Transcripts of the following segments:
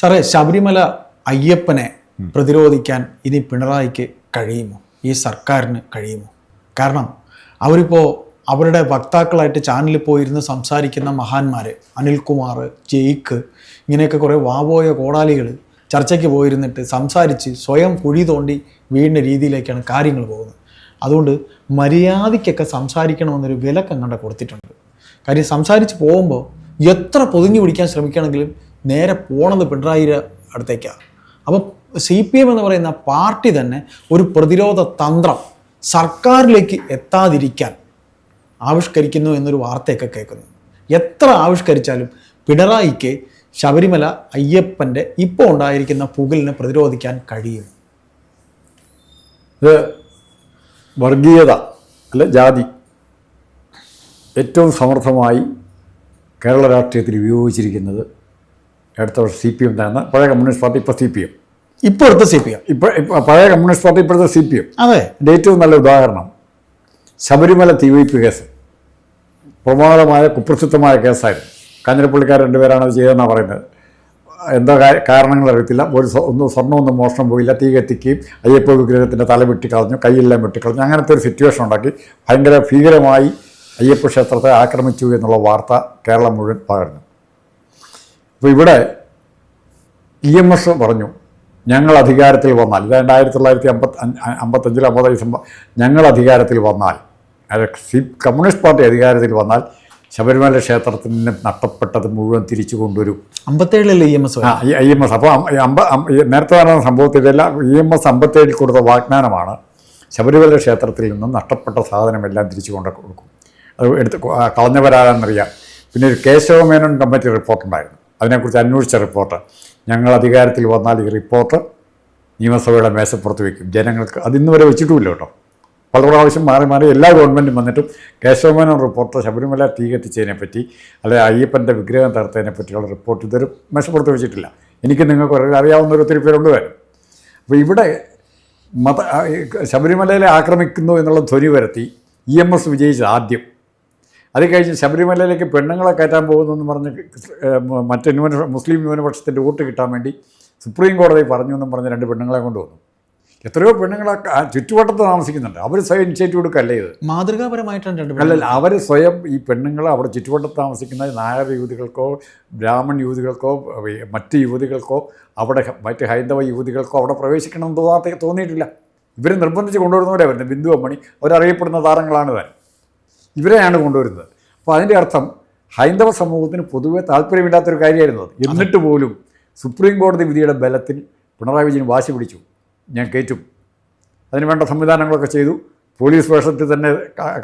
സാറേ ശബരിമല അയ്യപ്പനെ പ്രതിരോധിക്കാൻ ഇനി പിണറായിക്ക് കഴിയുമോ? ഈ സർക്കാരിന് കഴിയുമോ? കാരണം അവരിപ്പോൾ അവരുടെ വക്താക്കളായിട്ട് ചാനലിൽ പോയിരുന്ന് സംസാരിക്കുന്ന മഹാന്മാർ അനിൽകുമാർ ജെയ്ക്ക് ഇങ്ങനെയൊക്കെ കുറേ വാവോയ കോടാലികൾ ചർച്ചയ്ക്ക് പോയിരുന്നിട്ട് സംസാരിച്ച് സ്വയം കുഴി തോണ്ടി വീടിന്റെ രീതിയിലേക്കാണ് കാര്യങ്ങൾ പോകുന്നത്. അതുകൊണ്ട് മര്യാദയ്ക്കൊക്കെ സംസാരിക്കണമെന്നൊരു വിലക്കങ്ങണ്ട കൊടുത്തിട്ടുണ്ട്. കാര്യം സംസാരിച്ച് പോകുമ്പോൾ എത്ര പൊതിഞ്ഞു പിടിക്കാൻ ശ്രമിക്കുകയാണെങ്കിലും നേരെ പോണത് പിണറായിയുടെ അടുത്തേക്കാണ് അപ്പോൾ സി പി എം എന്ന് പറയുന്ന പാർട്ടി തന്നെ ഒരു പ്രതിരോധ തന്ത്രം സർക്കാരിലേക്ക് എത്താതിരിക്കാൻ ആവിഷ്കരിക്കുന്നു എന്നൊരു വാർത്തയൊക്കെ കേൾക്കുന്നു. എത്ര ആവിഷ്കരിച്ചാലും പിണറായിക്ക് ശബരിമല അയ്യപ്പന്റെ ഇപ്പോൾ ഉണ്ടായിരിക്കുന്ന പുകലിനെ പ്രതിരോധിക്കാൻ കഴിയും. ഇത് വർഗീയത അല്ല ജാതി ഏറ്റവും സമർത്ഥമായി കേരള രാഷ്ട്രീയത്തിൽ ഉപയോഗിച്ചിരിക്കുന്നത് അടുത്ത വർഷം സി പി എം തന്നെ. പഴയ കമ്മ്യൂണിസ്റ്റ് പാർട്ടി ഇപ്പോൾ സി പി എം ഇപ്പോഴത്തെ സി പി എം ഇപ്പോൾ പഴയ കമ്മ്യൂണിസ്റ്റ് പാർട്ടി ഇപ്പോഴത്തെ സി പി എം അതെ. ഏറ്റവും നല്ല ഉദാഹരണം ശബരിമല തീവയ്പ് കേസ്. പ്രമാദമായ കുപ്രസിദ്ധമായ കേസായിരുന്നു. കാഞ്ഞിരപ്പള്ളിക്കാർ രണ്ടുപേരാണ് അത് ചെയ്തതെന്നാണ് പറയുന്നത്. എന്താ കാരണങ്ങൾ അറിയത്തില്ല. ഒരു ഒന്നും സ്വർണമൊന്നും മോഷണം പോയില്ല. തീ കത്തിക്കുകയും അയ്യപ്പ വിഗ്രഹത്തിന്റെ തല വെട്ടിക്കളഞ്ഞു കൈയെല്ലാം വെട്ടിക്കളഞ്ഞു. അങ്ങനത്തെ ഒരു സിറ്റുവേഷൻ ഉണ്ടാക്കി ഭയങ്കര ഭീകരമായി അയ്യപ്പ ക്ഷേത്രത്തെ ആക്രമിച്ചു എന്നുള്ള വാർത്ത കേരളം മുഴുവൻ പകർന്നു. അപ്പോൾ ഇവിടെ ഇ എം എസ് പറഞ്ഞു ഞങ്ങൾ അധികാരത്തിൽ വന്നാൽ രണ്ടായിരത്തി തൊള്ളായിരത്തി അമ്പത്തി അമ്പത്തഞ്ചിൽ അമ്പത് ഡിസംബർ ഞങ്ങൾ അധികാരത്തിൽ വന്നാൽ സി കമ്മ്യൂണിസ്റ്റ് പാർട്ടി അധികാരത്തിൽ വന്നാൽ ശബരിമല ക്ഷേത്രത്തിൽ നിന്ന് നഷ്ടപ്പെട്ടത് മുഴുവൻ തിരിച്ചു കൊണ്ടുവരും. അമ്പത്തേഴിലല്ലേ ഇ എം എസ് ആ ഇ ഐ എം എസ് അപ്പോൾ അമ്പ നേരത്തെ പറഞ്ഞ സംഭവത്തിൽ ഇതെല്ലാം ഇ എം എസ് അമ്പത്തേഴിൽ കൊടുത്ത വാഗ്ദാനമാണ് ശബരിമല ക്ഷേത്രത്തിൽ നിന്ന് നഷ്ടപ്പെട്ട സാധനമെല്ലാം തിരിച്ചു കൊണ്ട് കൊടുക്കും. അത് എടുത്ത് കളഞ്ഞവരാണെന്നറിയാം. പിന്നെ ഒരു കേശവമേനോൻ കമ്മിറ്റി റിപ്പോർട്ടുണ്ടായിരുന്നു. അതിനെക്കുറിച്ച് അന്വേഷിച്ച റിപ്പോർട്ട്. ഞങ്ങൾ അധികാരത്തിൽ വന്നാൽ ഈ റിപ്പോർട്ട് നിയമസഭയുടെ മേശപ്പുറത്ത് വയ്ക്കും ജനങ്ങൾക്ക് അതിന്ന് വരെ വെച്ചിട്ടുമില്ല കേട്ടോ. പല പ്രാവശ്യം മാറി മാറി എല്ലാ ഗവൺമെന്റും വന്നിട്ടും കേശവമേനോൻ റിപ്പോർട്ട് ശബരിമല തീ കത്തിച്ചതിനെ പറ്റി അല്ലെങ്കിൽ അയ്യപ്പന്റെ വിഗ്രഹം തകർത്തതിനെ പറ്റിയുള്ള റിപ്പോർട്ട് ഇതൊരു മേശപ്പുറത്ത് വെച്ചിട്ടില്ല. എനിക്ക് നിങ്ങൾക്ക് ഒരു അറിയാവുന്ന ഒരു ഒത്തിരി പേരുണ്ട് വരും അപ്പോൾ ഇവിടെ മത ശബരിമലയിലെ ആക്രമിക്കുന്നു എന്നുള്ള ധ്വനി വരുത്തി ഇ എം എസ് വിജയിച്ചത് ആദ്യം. അത് കഴിഞ്ഞ് ശബരിമലയിലേക്ക് പെണ്ണുങ്ങളെ കയറ്റാൻ പോകുന്നെന്ന് പറഞ്ഞ് മറ്റു ന്യൂന മുസ്ലിം ന്യൂനപക്ഷത്തിന്റെ വോട്ട് കിട്ടാൻ വേണ്ടി സുപ്രീം കോടതി പറഞ്ഞു എന്നും പറഞ്ഞ് രണ്ട് പെണ്ണുങ്ങളെ കൊണ്ടുവന്നു. എത്രയോ പെണ്ണുങ്ങളെ ചുറ്റുവട്ടത്ത് താമസിക്കുന്നുണ്ട്. അവർ സ്വയം ഇനിഷ്യേറ്റീവ് എടുക്കല്ലേ ഇത്? മാതൃകാപരമായിട്ടാണ് രണ്ട് അല്ലല്ല അവർ സ്വയം ഈ പെണ്ണുങ്ങളെ അവിടെ ചുറ്റുവട്ടത്ത് താമസിക്കുന്ന നായർ യുവതികൾക്കോ ബ്രാഹ്മൺ യുവതികൾക്കോ മറ്റ് യുവതികൾക്കോ അവിടെ മറ്റ് ഹൈന്ദവ യുവതികൾക്കോ അവിടെ പ്രവേശിക്കണം തോന്നാത്ത തോന്നിയിട്ടില്ല. ഇവർ നിർബന്ധിച്ച് കൊണ്ടുവരുന്നവരെ വരുന്നത് ബിന്ദു അമ്മണി. അവരറിയപ്പെടുന്ന താരങ്ങളാണ് താൻ ഇവരെയാണ് കൊണ്ടുവരുന്നത്. അപ്പോൾ അതിന്റെ അർത്ഥം ഹൈന്ദവ സമൂഹത്തിന് പൊതുവെ താല്പര്യമില്ലാത്തൊരു കാര്യമായിരുന്നു അത്. എന്നിട്ട് പോലും സുപ്രീം കോടതി വിധിയുടെ ബലത്തിൽ പിണറായി വിജയൻ വാശി പിടിച്ചു. ഞാൻ കയറ്റും. അതിന് വേണ്ട സംവിധാനങ്ങളൊക്കെ ചെയ്തു. പോലീസ് വേഷത്തിൽ തന്നെ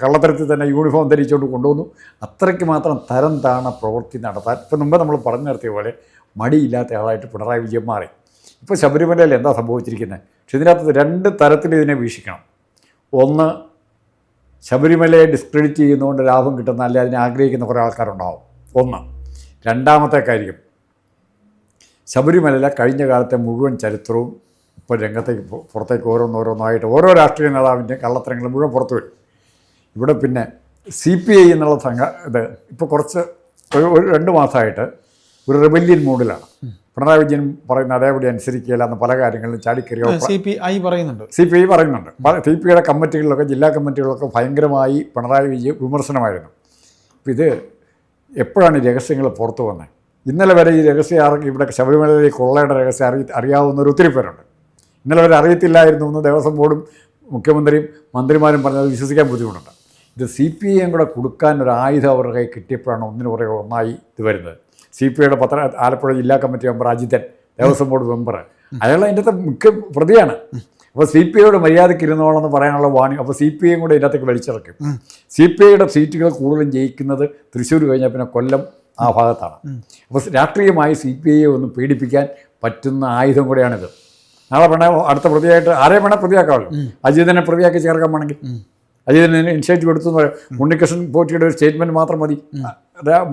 കള്ളത്തരത്തിൽ തന്നെ യൂണിഫോം ധരിച്ചുകൊണ്ട് കൊണ്ടുവന്നു. അത്രയ്ക്ക് മാത്രം തരം താണ പ്രവൃത്തി നടത്താൻ ഇപ്പം മുമ്പ് നമ്മൾ പറഞ്ഞു നിർത്തിയ പോലെ മടിയില്ലാത്ത ആളായിട്ട് പിണറായി വിജയൻ മാറി. ഇപ്പോൾ ശബരിമലയിൽ എന്താ സംഭവിച്ചിരിക്കുന്നത്? പക്ഷെ ഇതിനകത്ത് രണ്ട് തരത്തിൽ ഇതിനെ വീക്ഷിക്കണം. ഒന്ന് ശബരിമലയെ ഡിസ്ക്രെഡിറ്റ് ചെയ്യുന്നതുകൊണ്ട് ലാഭം കിട്ടുന്ന അല്ലെ അതിനെ ആഗ്രഹിക്കുന്ന കുറേ ആൾക്കാരുണ്ടാവും. ഒന്ന്. രണ്ടാമത്തെ കാര്യം. ശബരിമലയിലെ കഴിഞ്ഞ കാലത്തെ മുഴുവൻ ചരിത്രവും ഇപ്പോൾ രംഗത്തേക്ക് പുറത്തേക്ക് ഓരോന്നോരോന്നായിട്ട് ഓരോ രാഷ്ട്രീയ നേതാവിന്റെ കള്ളത്തരങ്ങൾ മുഴുവൻ പുറത്തു വരും. ഇവിടെ പിന്നെ സി പി ഐ എന്നുള്ള സംഘ ഇത് ഇപ്പോൾ കുറച്ച് ഒരു രണ്ട് മാസമായിട്ട് ഒരു റിബല്യൻ മൂഡിലാണ് പിണറായി വിജയൻ പറയുന്ന അതേപടി അനുസരിക്കുകയില്ല എന്ന് പല കാര്യങ്ങളിലും ചാടിക്കറിയോ സി പി ഐ പറയുന്നുണ്ട്. സി പി ഐ പറയുന്നുണ്ട്. സി പി ഐയുടെ കമ്മിറ്റികളിലൊക്കെ ജില്ലാ കമ്മിറ്റികളിലൊക്കെ ഭയങ്കരമായി പിണറായി വിജയൻ വിമർശനമായിരുന്നു. അപ്പം ഇത് എപ്പോഴാണ് ഈ രഹസ്യങ്ങൾ പുറത്തു വന്നത് ഇന്നലെ വരെ ഈ രഹസ്യ ആർക്ക് ഇവിടെ ശബരിമലയിലെ കൊള്ളയുടെ രഹസ്യം അറിയാവുന്ന അറിയാവുന്നവർ ഒത്തിരി പേരുണ്ട്. ഇന്നലെ വരെ അറിയത്തില്ലായിരുന്നു എന്ന് ദേവസ്വം ബോർഡും മുഖ്യമന്ത്രിയും മന്ത്രിമാരും പറഞ്ഞത് വിശ്വസിക്കാൻ ബുദ്ധിമുട്ടുണ്ട്. ഇത് സി പി ഐയും കൂടെ കൊടുക്കാൻ ഒരു ആയുധം അവരുടെ കൈ കിട്ടിയപ്പോഴാണ് ഒന്നിനു പുറകെ ഒന്നായി ഇത് വരുന്നത്. സി പി ഐയുടെ പത്ര ആലപ്പുഴ ജില്ലാ committee member Ajithan Devaswom board member. അയാൾ അതിന്റെ മിക്ക പ്രതിയാണ്. അപ്പോൾ സി പി ഐയുടെ മര്യാദയ്ക്ക് ഇരുന്നോളെന്ന് പറയാനുള്ള വാണി അപ്പോൾ സി പി ഐയും കൂടെ ഇതിനകത്തേക്ക് വലിച്ചിറക്കും. സി പി ഐയുടെ സീറ്റുകൾ കൂടുതലും ജയിക്കുന്നത് തൃശ്ശൂർ കഴിഞ്ഞാൽ പിന്നെ കൊല്ലം ആ ഭാഗത്താണ്. അപ്പോൾ രാഷ്ട്രീയമായി സി പി ഐയെ ഒന്ന് പീഡിപ്പിക്കാൻ പറ്റുന്ന ആയുധം കൂടെയാണിത്. നാളെ വേണേ അടുത്ത പ്രതിയായിട്ട് ആരെ വേണേൽ പ്രതിയാക്കാമല്ലോ? അജിതനെ പ്രതിയാക്കി ചേർക്കാൻ വേണമെങ്കിൽ. അജിതനെ ഇനിഷ്യേറ്റീവ് എടുത്തു എന്ന് പറയാം. ഉണ്ണികൃഷ്ണൻ പോറ്റിയുടെ ഒരു സ്റ്റേറ്റ്മെന്റ് മാത്രം മതി.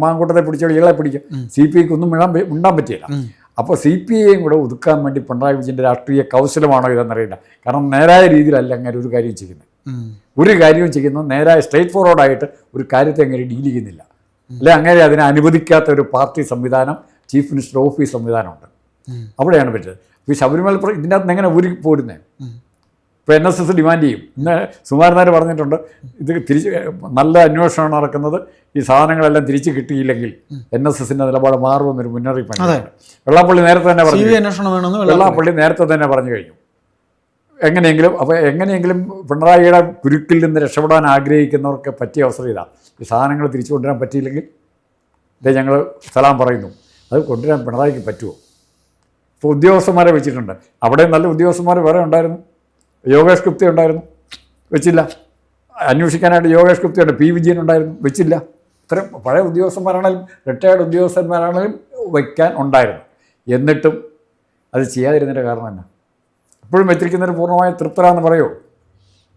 മാങ്കൂട്ടത്തെ പിടിച്ച ഇളെ പിടിക്കും സി പി ഐക്ക് ഒന്നും മിണ്ടാൻ മിണ്ടാൻ പറ്റിയില്ല. അപ്പോൾ സി പി ഐയും കൂടെ ഒതുക്കാൻ വേണ്ടി പിണറായി വിജയന്റെ രാഷ്ട്രീയ കൗശലമാണോ ഇതെന്നറിയില്ല. കാരണം നേരായ രീതിയിലല്ല അങ്ങനെ ഒരു കാര്യം ചെയ്യുന്നത്. ഒരു കാര്യവും ചെയ്യുന്നത് നേരായ സ്ട്രേറ്റ് ഫോർവേഡായിട്ട് ഒരു കാര്യത്തെ അങ്ങനെ ഡീൽ ചെയ്യുന്നില്ല. അല്ലെ അങ്ങനെ അതിനെ അനുവദിക്കാത്ത ഒരു പാർട്ടി സംവിധാനം ചീഫ് മിനിസ്റ്റർ ഓഫീസ് സംവിധാനമുണ്ട്. അവിടെയാണ് പറ്റിയത്. ഈ ശബരിമല ഇതിന്റെ അകത്ത് എങ്ങനെ ഊരി പോരുന്നത് ഇപ്പോൾ എൻ എസ് എസ് ഡിമാൻഡ് ചെയ്യും. ഇന്ന് സുമാരനാർ പറഞ്ഞിട്ടുണ്ട് ഇത് തിരിച്ച് നല്ല അന്വേഷണമാണ് നടക്കുന്നത്. ഈ സാധനങ്ങളെല്ലാം തിരിച്ച് കിട്ടിയില്ലെങ്കിൽ എൻ എസ് എസിന്റെ നിലപാട് മാറുമെന്നൊരു മുന്നറിയിപ്പാണ് വെള്ളാപ്പള്ളി നേരത്തെ തന്നെ പറഞ്ഞു അന്വേഷണം വെള്ളാപ്പള്ളി. നേരത്തെ തന്നെ പറഞ്ഞു കഴിഞ്ഞു. എങ്ങനെയെങ്കിലും അപ്പോൾ എങ്ങനെയെങ്കിലും പിണറായിയുടെ കുരുക്കിൽ നിന്ന് രക്ഷപ്പെടാൻ ആഗ്രഹിക്കുന്നവർക്ക് പറ്റിയ അവസരം ഇതാ. ഈ സാധനങ്ങൾ തിരിച്ചു കൊണ്ടുവരാൻ പറ്റിയില്ലെങ്കിൽ ഇതേ ഞങ്ങൾ സലാം പറയുന്നു. അത് കൊണ്ടുവരാൻ പിണറായിക്ക് പറ്റുമോ? ഇപ്പോൾ ഉദ്യോഗസ്ഥന്മാരെ വെച്ചിട്ടുണ്ട്. അവിടെ നല്ല ഉദ്യോഗസ്ഥന്മാർ വേറെ ഉണ്ടായിരുന്നു. യോഗേഷ് ഗുപ്ത ഉണ്ടായിരുന്നു? വെച്ചില്ല. അന്വേഷിക്കാനായിട്ട് യോഗേഷ് ഗുപ്ത ഉണ്ട് പി വിജയൻ ഉണ്ടായിരുന്നു. വെച്ചില്ല. ഇത്രയും പഴയ ഉദ്യോഗസ്ഥന്മാരാണെങ്കിലും റിട്ടയേർഡ് ഉദ്യോഗസ്ഥന്മാരാണെങ്കിലും വയ്ക്കാൻ ഉണ്ടായിരുന്നു. എന്നിട്ടും അത് ചെയ്യാതിരുന്നതിന്റെ കാരണം തന്നെ ഇപ്പോഴും വെച്ചിരിക്കുന്നതിന് പൂർണമായ തൃപ്തരാന്ന് പറയുമോ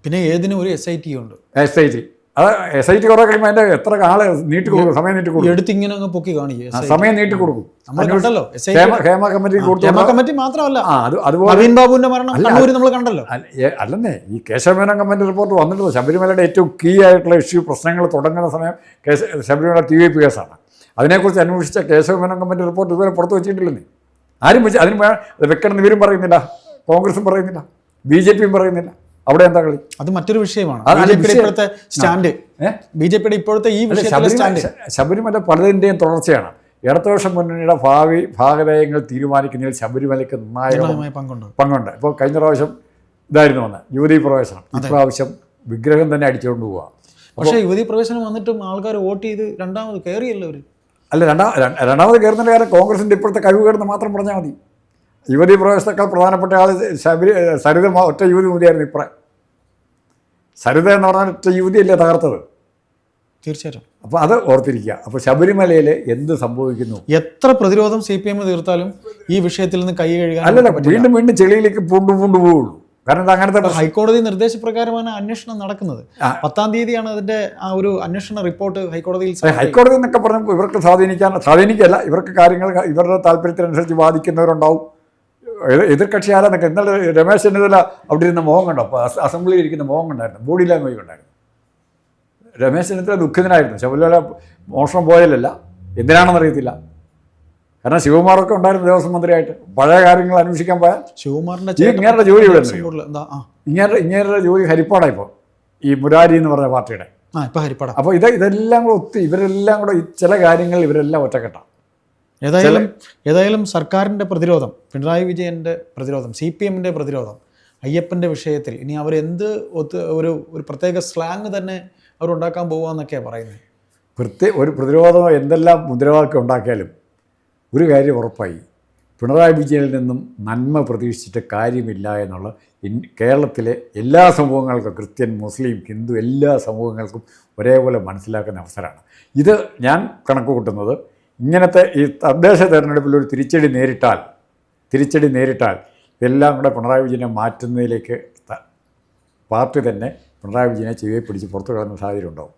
പിന്നെ ഏതിനും ഒരു എസ് ഐ ടി ഉണ്ട്. എസ് ഐ ടി അത് എസ് ഐ ടി കുറെ കഴിയുമ്പോൾ അതിന്റെ എത്ര കാല നീട്ടി കൊടുക്കും? സമയം നീട്ടി കൊടുക്കും. എടുത്ത് ഇങ്ങനെ അങ്ങ് പൊക്കി കാണിക്കുക സമയം നീട്ടി കൊടുക്കും. കണ്ടല്ലോ ഹേമ ഹേമ കമ്മിറ്റി ക്ഷേമ കമ്മിറ്റി മാത്രമല്ല. അതുപോലെ നവീൻ ബാബുവിന്റെ മരണം നമ്മൾ കണ്ടല്ലോ. അല്ല, അല്ലെന്നേ ഈ കേശവമേനോൻ കമ്മിറ്റി റിപ്പോർട്ട് വന്നിട്ട് ശബരിമലയുടെ ഏറ്റവും കീ ആയിട്ടുള്ള ഇഷ്യൂ പ്രശ്നങ്ങൾ തുടങ്ങുന്ന സമയം ശബരിമല ടി വി പി കേസാണ് അതിനെക്കുറിച്ച് അന്വേഷിച്ച കേശവമേനോൻ കമ്മിറ്റി റിപ്പോർട്ട് ഇതുവരെ പുറത്ത് വെച്ചിട്ടില്ലെന്നേ. ആരും വെച്ച് അതിന് വെക്കണം ഇവരും പറയുന്നില്ല കോൺഗ്രസും പറയുന്നില്ല ബി ജെ പിയും പറയുന്നില്ല. അവിടെ എന്താ കളി? അത് മറ്റൊരു വിഷയമാണ്. ഇപ്പോഴത്തെ സ്റ്റാൻഡ്? ബി ജെ പിയുടെ ഇപ്പോഴത്തെ ഈ ശബരിമല പലതിന്റെയും തുടർച്ചയാണ്. ഇടതുപക്ഷ മുന്നണിയുടെ ഭാവി ഭാഗധേയങ്ങൾ തീരുമാനിക്കുന്നതിൽ ശബരിമലയ്ക്ക് നിർണായക നിർണായകമായ പങ്കുണ്ട്. പങ്കുണ്ട്. ഇപ്പോൾ കഴിഞ്ഞ പ്രാവശ്യം ഇതായിരുന്നു വന്ന് യുവതി പ്രവേശനം. ഇപ്രാവശ്യം വിഗ്രഹം തന്നെ അടിച്ചുകൊണ്ട് പോവുക പക്ഷേ യുവതി പ്രവേശനം വന്നിട്ടും ആൾക്കാർ വോട്ട് ചെയ്ത് രണ്ടാമത് കയറിയല്ലോ അവർ അല്ല രണ്ടാ രണ്ടാമത് കയറുന്നതിന്റെ കാര്യം കോൺഗ്രസിന്റെ ഇപ്പോഴത്തെ കഴിവ് കയറുന്ന മാത്രം പറഞ്ഞാൽ മതി. യുവതി പ്രവേശനത്തേക്കാൾ പ്രധാനപ്പെട്ട ആൾ ശബരി സരിത ഒറ്റ യുവതി മതിയായിരുന്നു ഇപ്പറേ. സരിത എന്ന് പറഞ്ഞാൽ ഒറ്റ യുവതിയല്ലേ തകർത്തത്? തീർച്ചയായിട്ടും. അപ്പോൾ അത് ഓർത്തിരിക്കുക. അപ്പോൾ ശബരിമലയിൽ എന്ത് സംഭവിക്കുന്നു? എത്ര പ്രതിരോധം സി പി എം തീർത്താലും ഈ വിഷയത്തിൽ നിന്ന് കൈ കഴുകാൻ അല്ലല്ല വീണ്ടും വീണ്ടും ചെളിയിലേക്ക് പൂണ്ടു പൂണ്ടു പോവുള്ളൂ. കാരണം അങ്ങനത്തെ ഹൈക്കോടതി നിർദ്ദേശപ്രകാരമാണ് അന്വേഷണം നടക്കുന്നത്. പത്താം തീയതിയാണ് അതിന്റെ ആ ഒരു അന്വേഷണ റിപ്പോർട്ട് ഹൈക്കോടതിയിൽ. ഹൈക്കോടതി എന്നൊക്കെ പറഞ്ഞപ്പോൾ ഇവർക്ക് സ്വാധീനിക്കാൻ സ്വാധീനിക്കല്ല ഇവർക്ക് കാര്യങ്ങൾ ഇവരുടെ താല്പര്യത്തിനനുസരിച്ച് വാദിക്കുന്നവരുണ്ടാവും. എതിർ- എതിർകക്ഷി ആരാന്നൊക്കെ ഇന്നലെ രമേശ് ചെന്നിത്തല അവിടെ ഇരുന്ന മോഹം കണ്ടോ? അപ്പോൾ അസ- അസംബ്ലിയിൽ ഇരിക്കുന്ന മോഹം കണ്ടായിരുന്നു. ബോഡി ലാംഗ്വേജ് ഉണ്ടായിരുന്നു. രമേശ് ചെന്നിത്തല ദുഃഖിതനായിരുന്നു. ശബരിമല മോഷണം പോയാലല്ല എന്തിനാണെന്ന് അറിയത്തില്ല. കാരണം ശിവകുമാറൊക്കെ ഉണ്ടായിരുന്നു ദേവസ്വം മന്ത്രിയായിട്ട് പഴയ കാര്യങ്ങൾ അന്വേഷിക്കാൻ പോയാൽ ശിവകുമാറിന്റെ ഇങ്ങേരുടെ ജോലി ഇവിടെ ഇങ്ങേരുടെ ഇങ്ങനെ ജോലി ഹരിപ്പാടാണ് ഇപ്പോൾ ഈ മുരാരി എന്ന് പറഞ്ഞ പാർട്ടിയുടെ. അപ്പോൾ ഇത് ഇതെല്ലാം കൂടെ ഒത്തി ഇവരെല്ലാം കൂടെ ഈ ചില കാര്യങ്ങൾ ഇവരെല്ലാം ഒറ്റക്കെട്ടാണ് ഏതായാലും ഏതായാലും സർക്കാരിന്റെ പ്രതിരോധം പിണറായി വിജയന്റെ പ്രതിരോധം സി പി എമ്മിന്റെ പ്രതിരോധം അയ്യപ്പന്റെ വിഷയത്തിൽ ഇനി അവർ എന്ത് ഒത്ത് ഒരു ഒരു പ്രത്യേക സ്ലാങ് തന്നെ അവർ ഉണ്ടാക്കാൻ പോവാന്നൊക്കെയാണ് പറയുന്നത്? പ്രത്യേക ഒരു പ്രതിരോധം എന്തെല്ലാം മുദ്രാവാക്യം ഉണ്ടാക്കിയാലും ഒരു കാര്യം ഉറപ്പായി. പിണറായി വിജയനിൽ നിന്നും നന്മ പ്രതീക്ഷിച്ചിട്ട് കാര്യമില്ല എന്നുള്ള കേരളത്തിലെ എല്ലാ സമൂഹങ്ങൾക്കും ക്രിസ്ത്യൻ മുസ്ലിം ഹിന്ദു എല്ലാ സമൂഹങ്ങൾക്കും ഒരേപോലെ മനസ്സിലാക്കുന്ന അവസരമാണ്. ഇത് ഞാൻ കണക്ക് കൂട്ടുന്നത് ഇങ്ങനത്തെ ഈ തദ്ദേശ തെരഞ്ഞെടുപ്പിൽ ഒരു തിരിച്ചടി നേരിട്ടാൽ തിരിച്ചടി നേരിട്ടാൽ ഇതെല്ലാം കൂടെ പിണറായി വിജയനെ മാറ്റുന്നതിലേക്ക് പാർട്ടി തന്നെ പിണറായി വിജയനെ ചെവിയെ പിടിച്ച് പുറത്തു കളയുന്ന സാഹചര്യം ഉണ്ടാവും.